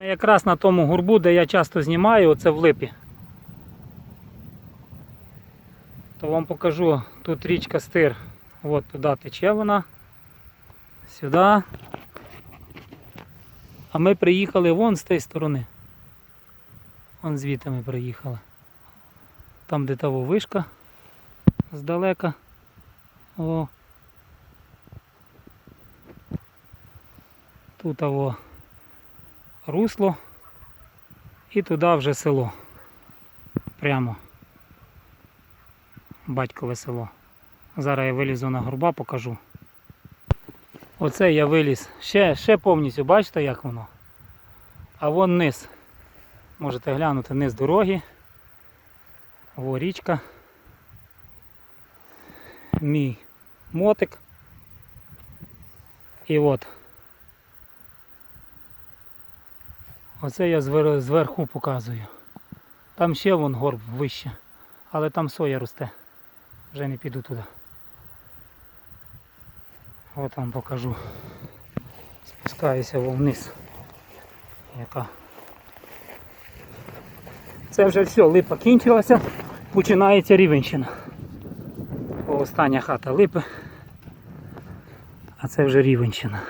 Якраз на тому гурбу, де я часто знімаю, оце в липі. То вам покажу, тут річка Стир. От туди тече вона. Сюди. А ми приїхали вон з тієї сторони. Вон звідти ми приїхали. Там де та вишка здалека. О. Тут во русло і туди вже село. Прямо. Батькове село. Зараз я вилізу на горба, покажу. Оце я виліз. Ще, ще повністю, бачите, як воно? А вон низ. Можете глянути низ дороги. Во річка. Мій мотик. І от. Оце я зверху показую. Там ще вон горб вище, але там соя росте. Вже не піду туди. От вам покажу. Спускаюся вниз. Яка. Це вже все, липа кінчилася, починається рівенщина. Остання хата липи. А це вже рівенщина.